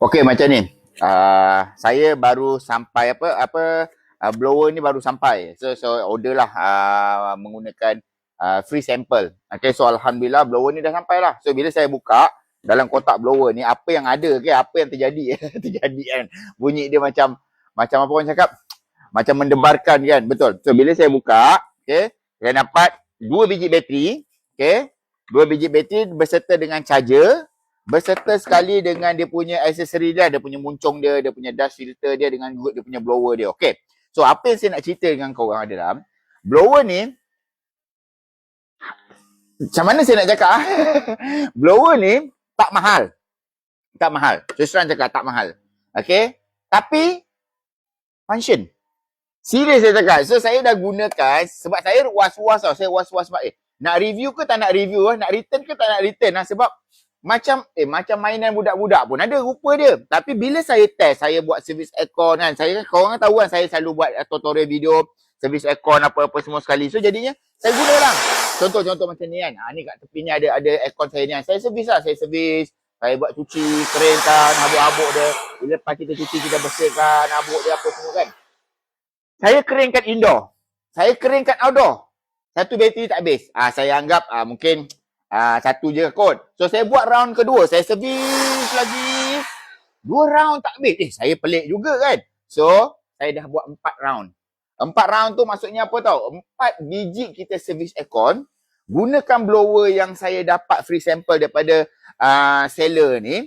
Okey macam ni. Uh, saya baru sampai apa apa uh, blower ni baru sampai. So so order lah uh, menggunakan uh, free sample. Okay so alhamdulillah blower ni dah sampai lah. So bila saya buka dalam kotak blower ni apa yang ada ke apa yang terjadi terjadi kan. Bunyi dia macam macam apa orang cakap? Macam mendebarkan kan. Betul. So bila saya buka, okay, saya dapat dua biji bateri, okay. Dua biji bateri berserta dengan charger berserta sekali dengan dia punya aksesori dia, dia punya muncung dia, dia punya dust filter dia dengan dia punya blower dia. Okay. So apa yang saya nak cerita dengan kau orang adalah blower ni macam mana saya nak cakap ah? blower ni tak mahal. Tak mahal. Terang cakap tak mahal. Okay. Tapi function. Serius saya cakap. So saya dah gunakan sebab saya was-was tau. Saya was-was sebab eh nak review ke tak nak review ah? Nak return ke tak nak return ah? Sebab macam eh macam mainan budak-budak pun ada rupa dia. Tapi bila saya test, saya buat servis aircon kan. Saya kan kau tahu kan saya selalu buat uh, tutorial video servis aircon apa-apa semua sekali. So jadinya saya guna lah. Contoh-contoh macam ni kan. Ha, ni kat tepi ni ada ada aircon saya ni kan. Saya servis lah. Saya servis. Saya buat cuci, keringkan, habuk-habuk dia. Bila lepas kita cuci, kita bersihkan habuk dia apa semua kan. Saya keringkan indoor. Saya keringkan outdoor. Satu bateri tak habis. Ah saya anggap ah, mungkin Ah satu je kot. So saya buat round kedua, saya servis lagi. Dua round tak habis. Eh saya pelik juga kan. So saya dah buat empat round. Empat round tu maksudnya apa tau? Empat biji kita servis aircon. Gunakan blower yang saya dapat free sample daripada uh, seller ni.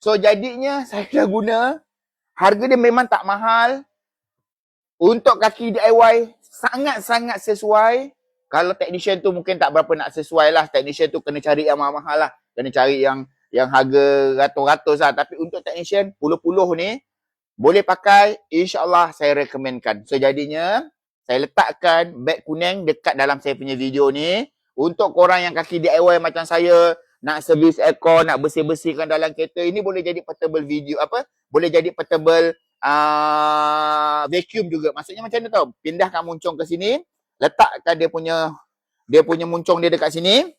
So jadinya saya dah guna. Harga dia memang tak mahal. Untuk kaki DIY sangat-sangat sesuai. Kalau technician tu mungkin tak berapa nak sesuai lah. Technician tu kena cari yang mahal-mahal lah. Kena cari yang yang harga ratus-ratus lah. Tapi untuk technician, puluh-puluh ni, boleh pakai, insyaAllah saya rekomenkan. So jadinya, saya letakkan beg kuning dekat dalam saya punya video ni. Untuk korang yang kaki DIY macam saya, nak servis aircon, nak bersih-bersihkan dalam kereta, ini boleh jadi portable video, apa? Boleh jadi portable uh, vacuum juga. Maksudnya macam mana tau? Pindahkan muncung ke sini, letakkan dia punya dia punya muncung dia dekat sini.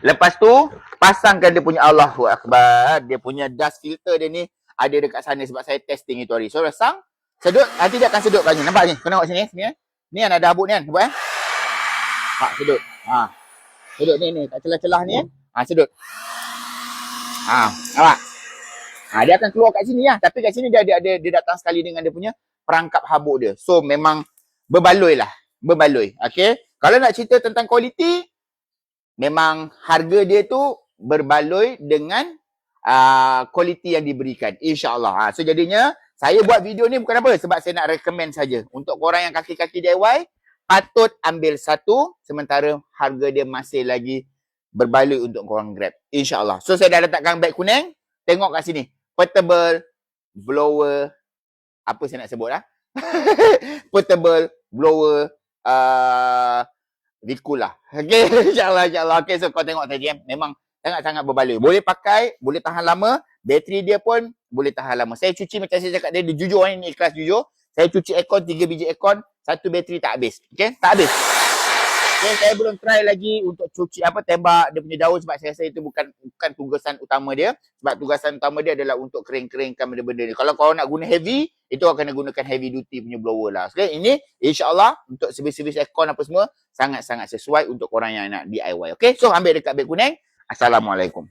Lepas tu pasangkan dia punya Allahu akbar, dia punya dust filter dia ni ada dekat sana sebab saya testing itu hari. So rasang sedut nanti dia akan sedut lagi. Nampak ni? Kau nampak sini sini eh. Ni yang ada habuk ni kan. Nampak eh? Ha sedut. Ha. Sedut ni ni tak celah-celah ni eh. Ha sedut. Ha, nampak? Ha, dia akan keluar kat sini lah. Tapi kat sini dia ada, dia, dia datang sekali dengan dia punya perangkap habuk dia. So memang berbaloi lah berbaloi. Okay. Kalau nak cerita tentang kualiti, memang harga dia tu berbaloi dengan uh, kualiti yang diberikan. InsyaAllah. Ha. So jadinya, saya buat video ni bukan apa. Sebab saya nak recommend saja. Untuk korang yang kaki-kaki DIY, patut ambil satu. Sementara harga dia masih lagi berbaloi untuk korang grab. InsyaAllah. So saya dah letakkan beg kuning. Tengok kat sini. Portable blower. Apa saya nak sebut lah. Portable blower uh, Vikul lah. Okay, insyaAllah, insyaAllah. Okay, so kau tengok tadi eh. Memang sangat-sangat berbaloi. Boleh pakai, boleh tahan lama. Bateri dia pun boleh tahan lama. Saya cuci macam saya cakap dia jujur ni, ikhlas jujur. Saya cuci aircon, tiga biji aircon, satu bateri tak habis. Okay, tak habis. Okay, saya belum try lagi untuk cuci apa tembak dia punya daun sebab saya rasa itu bukan bukan tugasan utama dia. Sebab tugasan utama dia adalah untuk kering-keringkan benda-benda ni. Kalau kau nak guna heavy, itu akan gunakan heavy duty punya blower lah. Okay, ini insyaAllah untuk servis-servis aircon apa semua sangat-sangat sesuai untuk orang yang nak DIY. Okay, so ambil dekat beg kuning. Assalamualaikum.